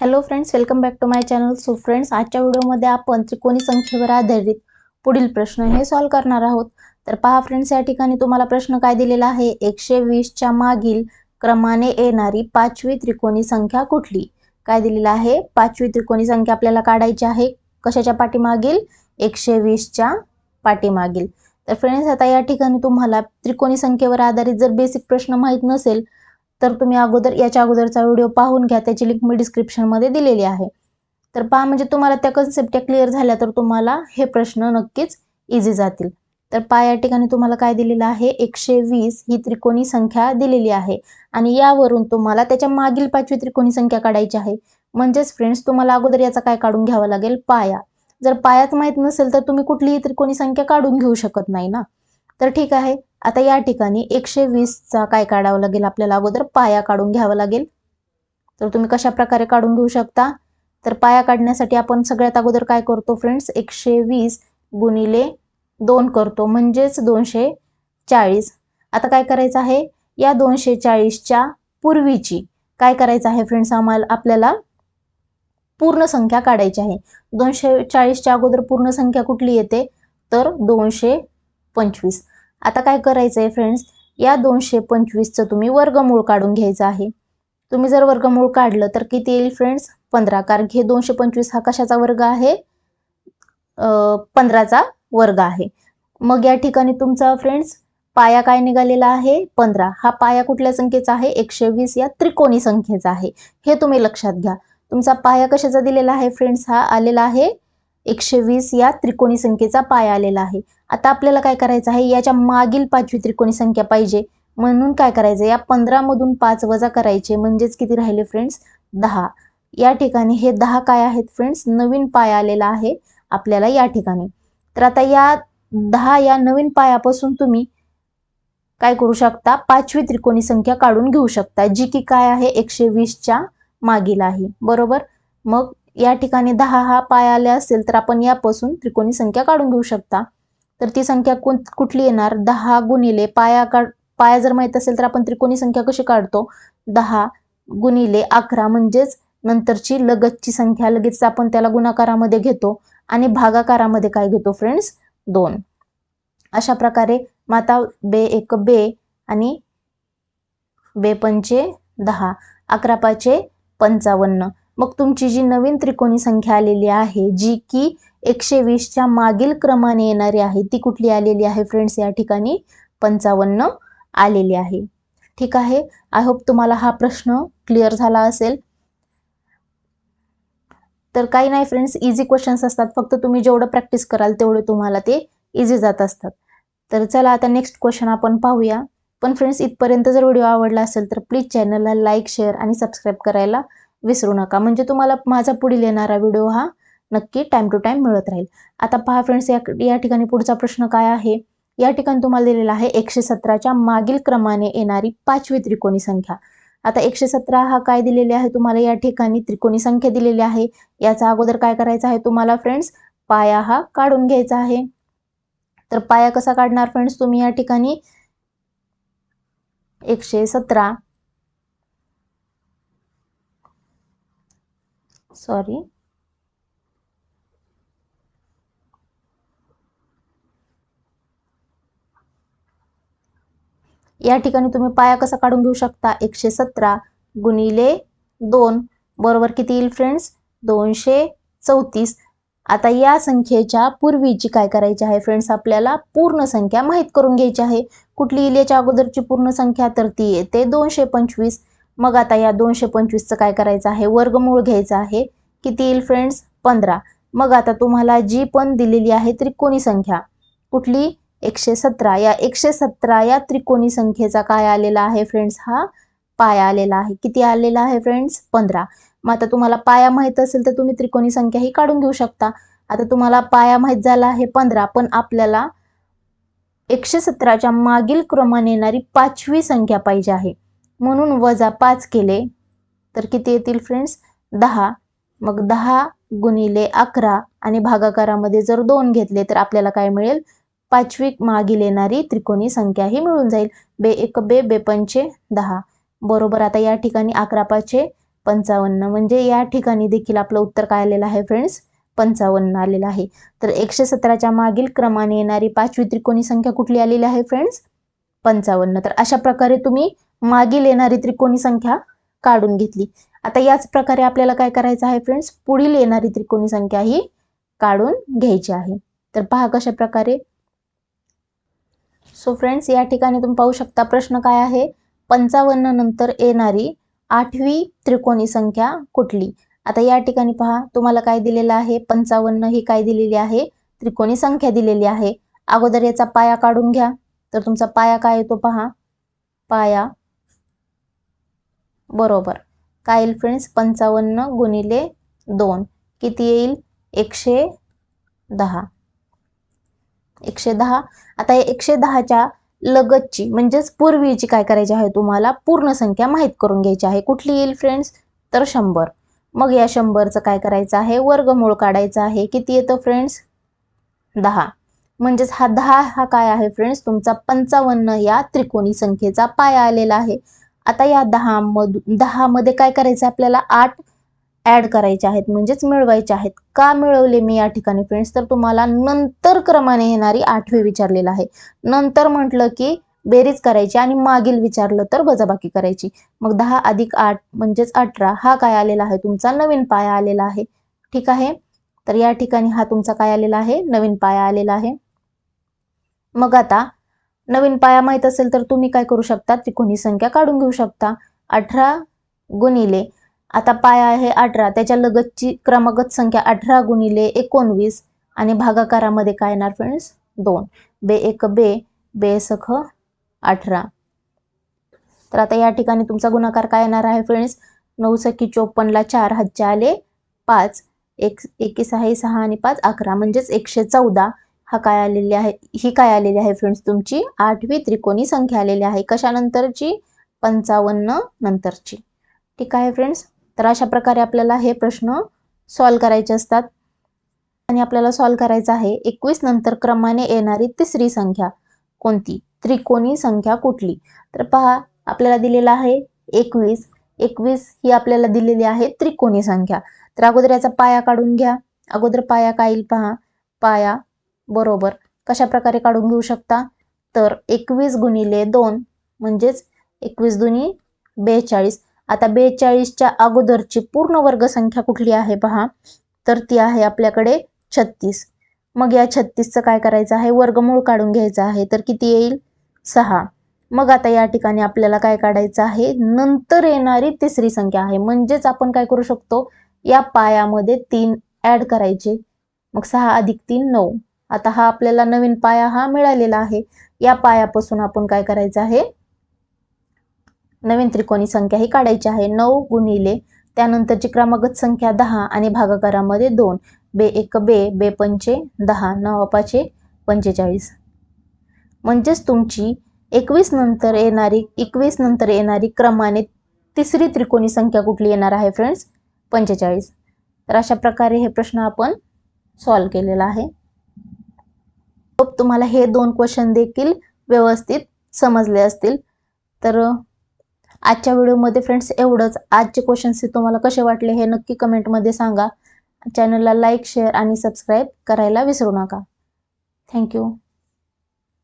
Hello friends welcome back to my channel so friends आजच्या व्हिडिओमध्ये आपण त्रिकोणी संख्येवर आधारित पुढील प्रश्न हे सॉल्व करणार आहोत. तर पहा फ्रेंड्स या ठिकाणी तुम्हाला प्रश्न काय दिलेला आहे? एकशे वीसच्या मागील क्रमाने येणारी पाचवी त्रिकोणी संख्या कुठली? काय दिलेलं आहे? पाचवी त्रिकोणी संख्या आपल्याला काढायची आहे. कशाच्या पाठीमागील? एकशे वीसच्या पाठीमागील. तर फ्रेंड्स आता या ठिकाणी तुम्हाला त्रिकोणी संख्येवर आधारित जर बेसिक प्रश्न माहीत नसेल तर तुम्ही अगोदर याच्या अगोदरचा व्हिडिओ पाहून घ्या. त्याची लिंक मी डिस्क्रिप्शनमध्ये दिलेली आहे. तर पहा म्हणजे तुम्हाला त्या कन्सेप्ट क्लिअर झाल्या तर तुम्हाला हे प्रश्न नक्कीच इझी जातील. तर पहा या ठिकाणी तुम्हाला काय दिलेलं आहे? एकशे वीस ही त्रिकोणी संख्या दिलेली आहे. आणि यावरून तुम्हाला त्याच्या मागील पाचवी त्रिकोणी संख्या काढायची आहे. म्हणजेच फ्रेंड्स तुम्हाला अगोदर याचा काय काढून घ्यावा लागेल? पाया. जर पायाच माहीत नसेल तर तुम्ही कुठलीही त्रिकोणी संख्या काढून घेऊ शकत नाही ना. तर ठीक आहे. आता या ठिकाणी एकशे वीसचा काय काढावं लागेल? आपल्याला अगोदर पाया काढून घ्यावा लागेल. तर तुम्ही कशा प्रकारे काढून घेऊ शकता? तर पाया काढण्यासाठी आपण सगळ्यात अगोदर काय करतो फ्रेंड्स? एकशे वीस गुणिले दोन करतो म्हणजेच दोनशे चाळीस. आता काय करायचं आहे? या दोनशे चाळीसच्या पूर्वीची काय करायचं आहे फ्रेंड्स? आम्हाला आपल्याला पूर्ण संख्या काढायची आहे. दोनशे चाळीसच्या अगोदर पूर्ण संख्या कुठली येते? तर दोनशे पंचवीस. आता काय करायचं आहे फ्रेंड्स या दोनशे पंचवीसचं तुम्ही वर्गमूळ काढून घ्यायचं आहे. तुम्ही जर वर्गमूळ काढलं तर किती येईल फ्रेंड्स पंधरा. कारण हे दोनशे पंचवीस हा कशाचा वर्ग आहे? पंधराचा वर्ग आहे. मग या ठिकाणी तुमचा फ्रेंड्स पाया काय निघालेला आहे? पंधरा. हा पाया कुठल्या संख्येचा आहे? एकशे वीस या त्रिकोणी संख्येचा आहे. हे तुम्ही लक्षात घ्या. तुमचा पाया कशाचा दिलेला आहे फ्रेंड्स हा आलेला आहे एकशे वीस या त्रिकोणी संख्येचा पाया आलेला आहे. आता आपल्याला काय करायचं आहे? याच्या मागील पाचवी त्रिकोणी संख्या पाहिजे. म्हणून काय करायचं? या पंधरामधून पाच वजा करायचे. म्हणजेच किती राहिले फ्रेंड्स दहा. या ठिकाणी हे दहा काय आहेत फ्रेंड्स नवीन पाया आलेला आहे आपल्याला या ठिकाणी. तर आता या दहा या नवीन पायापासून तुम्ही काय करू शकता? पाचवी त्रिकोणी संख्या काढून घेऊ शकता जी की काय आहे? एकशे वीसच्या मागील आहे. बरोबर? मग या ठिकाणी दहा हा पाय आले असेल तर आपण यापासून त्रिकोणी संख्या काढून घेऊ शकता. तर ती संख्या कुठली येणार? दहा गुणिले पाया काढ पाया जर माहीत असेल तर आपण त्रिकोणी संख्या कशी काढतो? दहा गुणिले अकरा म्हणजेच नंतरची लगतची संख्या. लगेच आपण त्याला गुणाकारामध्ये घेतो आणि भागाकारामध्ये काय घेतो फ्रेंड्स दोन. अशा प्रकारे माता बे एक बे आणि बे पंचे दहा. अकरा पाचे पंचावन्न. मग तुमची जी नवीन त्रिकोणी संख्या आलेली आहे जी की एकशे वीसच्या मागील क्रमाने येणारी आहे ती कुठली आलेली आहे फ्रेंड्स या ठिकाणी पंचावन्न आलेली आहे. ठीक आहे? आय होप तुम्हाला हा प्रश्न क्लिअर झाला असेल. तर काही नाही फ्रेंड्स इझी क्वेश्चन्स असतात. फक्त तुम्ही जेवढं प्रॅक्टिस कराल तेवढे तुम्हाला ते इझी जात असतात. तर चला आता नेक्स्ट क्वेश्चन आपण पाहूया. पण फ्रेंड्स इथपर्यंत जर व्हिडिओ आवडला असेल तर प्लीज चॅनलला लाईक शेअर आणि सबस्क्राईब करायला विसरू नका. म्हणजे तुम्हाला माझा पुढील येणारा व्हिडिओ हा नक्की टाईम टू टाईम मिळत राहील. आता पहा फ्रेंड्स या या ठिकाणी पुढचा प्रश्न काय आहे? या ठिकाणी तुम्हाला दिलेला आहे एकशे सतराच्या मागील क्रमाने येणारी पाचवी त्रिकोणी संख्या. आता एकशे सतरा हा काय दिलेले आहे? तुम्हाला या ठिकाणी त्रिकोणी संख्या दिलेली आहे. याचा अगोदर काय करायचं आहे तुम्हाला फ्रेंड्स पाया हा काढून घ्यायचा आहे. तर पाया कसा काढणार फ्रेंड्स तुम्ही या ठिकाणी एकशे सतरा सॉरी. या ठिकाणी तुम्ही पाया कसा काढून घेऊ शकता? एकशे सतरा गुणिले दोन. बरोबर किती येईल फ्रेंड्स दोनशे चौतीस. आता या संख्येच्या पूर्वीची काय करायची आहे फ्रेंड्स आपल्याला पूर्ण संख्या माहीत करून घ्यायची आहे. कुठली येईल याच्या अगोदरची पूर्ण संख्या? तर ती येते दोनशे पंचवीस. मग आता या दोनशे पंचवीसचं काय करायचं आहे? वर्गमूळ घ्यायचं आहे. किती येईल फ्रेंड्स पंधरा. मग आता तुम्हाला जी पण दिलेली आहे त्रिकोणी संख्या. कुठली? एकशे सतरा. या एकशे सतरा या त्रिकोणी संख्येचा काय आलेला आहे फ्रेंड्स हा पाया आलेला आहे. किती आलेला आहे फ्रेंड्स पंधरा. मग आता तुम्हाला पाया माहीत असेल तर तुम्ही त्रिकोणी संख्या ही काढून घेऊ शकता. आता तुम्हाला पाया माहीत झाला आहे पंधरा. पण आपल्याला एकशे सतराच्या मागील क्रमाने येणारी पाचवी संख्या पाहिजे आहे. म्हणून वजा पाच केले. तर किती येतील फ्रेंड्स दहा. मग दहा गुणिले अकरा आणि भागाकारामध्ये जर दोन घेतले तर आपल्याला काय मिळेल? पाचवी मागील येणारी त्रिकोणी संख्या ही मिळून जाईल. बे एक बे बेपंचे दहा. बरोबर आता या ठिकाणी अकरा पाचशे पंचावन्न. म्हणजे या ठिकाणी देखील आपलं उत्तर काय आलेलं आहे फ्रेंड्स पंचावन्न आलेलं आहे. तर एकशे सतराच्या मागील क्रमाने येणारी पाचवी त्रिकोणी संख्या कुठली आलेली आहे फ्रेंड्स पंचावन्न. तर अशा प्रकारे तुम्ही मागील येणारी त्रिकोणी संख्या काढून घेतली. आता याच प्रकारे आपल्याला काय करायचं आहे फ्रेंड्स पुढील येणारी त्रिकोणी संख्या ही काढून घ्यायची आहे. तर पहा कशा प्रकारे. सो फ्रेंड्स या ठिकाणी तुम्ही पाहू शकता प्रश्न काय आहे? पंचावन्न नंतर येणारी आठवी त्रिकोणी संख्या कुठली? आता या ठिकाणी पहा तुम्हाला काय दिलेलं आहे? पंचावन्न ही काय दिलेली आहे? त्रिकोणी संख्या दिलेली आहे. अगोदर याचा पाया काढून घ्या. तर तुमचा पाया काय येतो पहा. पाया बरोबर. काय येईल फ्रेंड्स पंचावन्न गुणिले दोन. किती येईल? एकशे दहा. एकशे दहा. आता एकशे दहाच्या लगतची म्हणजेच पूर्वीची काय करायची आहे तुम्हाला? पूर्ण संख्या माहीत करून घ्यायची आहे. कुठली येईल फ्रेंड्स तर शंभर. मग या शंभरचं काय करायचं आहे? वर्गमूळ काढायचं आहे. किती येतं फ्रेंड्स दहा. म्हणजेच हा दहा हा काय आहे फ्रेंड्स तुमचा पंचावन्न या त्रिकोणी संख्येचा पाया आलेला आहे. आता या दहा मधून दहामध्ये काय करायचं? आपल्याला आठ ऍड करायचे आहेत म्हणजेच मिळवायचे आहेत. का मिळवले मी या ठिकाणी फ्रेंड्स तर तुम्हाला नंतर क्रमाने येणारी आठवी विचारलेलं आहे. नंतर म्हटलं की बेरीज करायची आणि मागील विचारलं तर वजाबाकी करायची. मग दहा अधिक आठ म्हणजेच अठरा हा काय आलेला आहे? तुमचा नवीन पाया आलेला आहे. ठीक आहे? तर या ठिकाणी हा तुमचा काय आलेला आहे? नवीन पाया आलेला आहे. मग आता नवीन पाया माहीत असेल तर तुम्ही काय करू शकता? त्रिकोणी संख्या काढून घेऊ शकता. अठरा गुणिले आता पाया आहे अठरा. त्याच्या लगतची क्रमागत संख्या अठरा गुणिले एकोणवीस आणि भागाकारामध्ये काय येणार फ्रेंड्स दोन. बे एक बे. बे सख अठरा. तर आता या ठिकाणी तुमचा गुणाकार काय येणार आहे फ्रेंड्स नऊ सखी चोपन्नला चार हजार आले पाच. एक एकी सहा सहा आणि पाच. अकरा म्हणजेच एकशे चौदा. हा काय आलेली आहे? ही काय आलेली आहे फ्रेंड्स तुमची? आठवी त्रिकोणी संख्या आलेली आहे. कशानंतरची? पंचावन्न नंतरची. ठीक आहे फ्रेंड्स तर अशा प्रकारे आपल्याला हे प्रश्न सॉल्व करायचे असतात. आणि आपल्याला सॉल्व करायचं आहे एकवीस नंतर क्रमाने येणारी तिसरी संख्या कोणती? त्रिकोणी संख्या कुठली? तर पहा आपल्याला दिलेला आहे एकवीस. एकवीस ही आपल्याला दिलेली आहे त्रिकोणी संख्या. तर अगोदर याचा पाया काढून घ्या. अगोदर पाया काय येईल पहा? पाया बरोबर. कशा प्रकारे काढून घेऊ शकता? तर एकवीस गुणिले दोन म्हणजेच एकवीस दुनी बेचाळीस. आता बेचाळीसच्या अगोदरची पूर्ण वर्गसंख्या कुठली आहे पहा? तर ती आहे आपल्याकडे छत्तीस. मग या छत्तीसचं काय करायचं आहे? वर्गमूळ काढून घ्यायचं आहे. तर किती येईल? सहा. मग आता या ठिकाणी आपल्याला काय काढायचं आहे? नंतर येणारी तिसरी संख्या आहे. म्हणजेच आपण काय करू शकतो? या पायामध्ये तीन ऍड करायचे. मग सहा अधिक तीन नऊ. आता हा आपल्याला नवीन पाया हा मिळालेला आहे. या पायापासून आपण काय करायचं आहे? नवीन त्रिकोणी संख्या ही काढायची आहे. नऊ गुणिले त्यानंतरची क्रमागत संख्या दहा आणि भागाकारामध्ये दोन. बे एक बे बे पंचे दहा नऊ पाचे पंचेचाळीस. म्हणजेच तुमची एकवीस नंतर येणारी एकवीस नंतर येणारी क्रमाने तिसरी त्रिकोणी संख्या कुठली येणार आहे फ्रेंड्स पंचेचाळीस. तर अशा प्रकारे हे प्रश्न आपण सॉल्व केलेला आहे. तुम्हाला हे दोन क्वेश्चन देखील व्यवस्थित समजले असतील. तर आजच्या व्हिडिओमध्ये फ्रेंड्स एवढंच. आजचे क्वेश्चन्स तुम्हाला कसे वाटले हे नक्की कमेंटमध्ये सांगा. चॅनलला लाईक शेअर आणि सबस्क्राईब करायला विसरू नका. थँक्यू